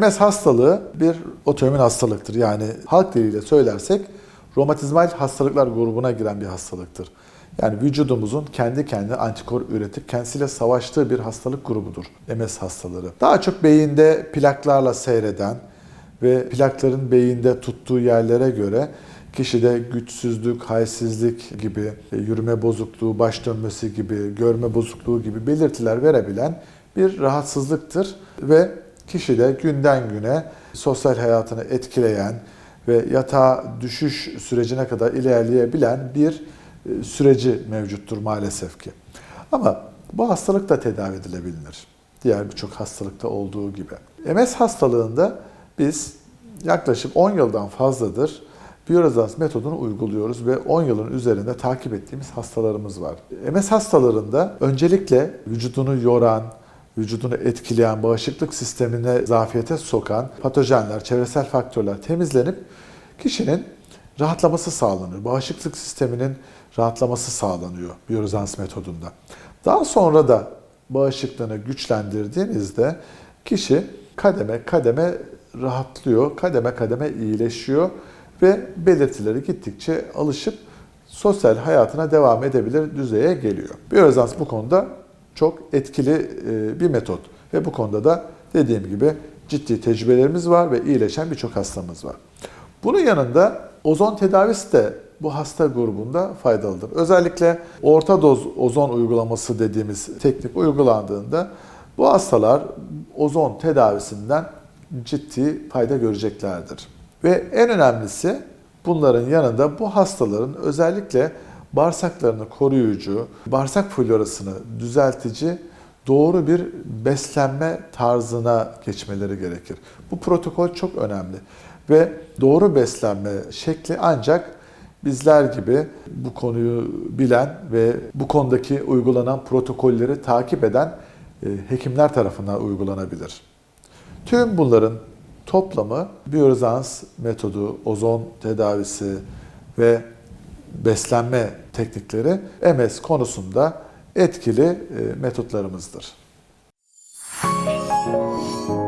MS hastalığı bir otoimmün hastalıktır. Yani halk diliyle söylersek romatizmal hastalıklar grubuna giren bir hastalıktır. Yani vücudumuzun kendi kendine antikor üretip kendisiyle savaştığı bir hastalık grubudur MS hastaları. Daha çok beyinde plaklarla seyreden ve plakların beyinde tuttuğu yerlere göre kişide güçsüzlük, halsizlik gibi, e, yürüme bozukluğu, baş dönmesi gibi, görme bozukluğu gibi belirtiler verebilen bir rahatsızlıktır ve kişide günden güne sosyal hayatını etkileyen ve yatağa düşüş sürecine kadar ilerleyebilen bir e, süreci mevcuttur maalesef ki. Ama bu hastalık da tedavi edilebilir. Diğer birçok hastalıkta olduğu gibi. MS hastalığında biz yaklaşık 10 yıldan fazladır biyorezans metodunu uyguluyoruz ve 10 yılın üzerinde takip ettiğimiz hastalarımız var. MS hastalarında öncelikle vücudunu yoran, vücudunu etkileyen, bağışıklık sistemine zafiyete sokan patojenler, çevresel faktörler temizlenip kişinin rahatlaması sağlanıyor. Bağışıklık sisteminin rahatlaması sağlanıyor biyorezans metodunda. Daha sonra da bağışıklığını güçlendirdiğinizde kişi kademe kademe rahatlıyor, kademe kademe iyileşiyor ve belirtileri gittikçe alışıp sosyal hayatına devam edebilir düzeye geliyor. Biyorezans bu konuda çok etkili e, bir metot ve bu konuda da dediğim gibi ciddi tecrübelerimiz var ve iyileşen birçok hastamız var. Bunun yanında ozon tedavisi de bu hasta grubunda faydalıdır. Özellikle orta doz ozon uygulaması dediğimiz teknik uygulandığında bu hastalar ozon tedavisinden ciddi fayda göreceklerdir. Ve en önemlisi bunların yanında bu hastaların özellikle bağırsaklarını koruyucu, bağırsak florasını düzeltici doğru bir beslenme tarzına geçmeleri gerekir. Bu protokol çok önemli ve doğru beslenme şekli ancak bizler gibi bu konuyu bilen ve bu konudaki uygulanan protokolleri takip eden e, hekimler tarafından uygulanabilir. Tüm bunların toplamı biyorezans metodu, ozon tedavisi ve beslenme teknikleri MS konusunda etkili e, metotlarımızdır. Müzik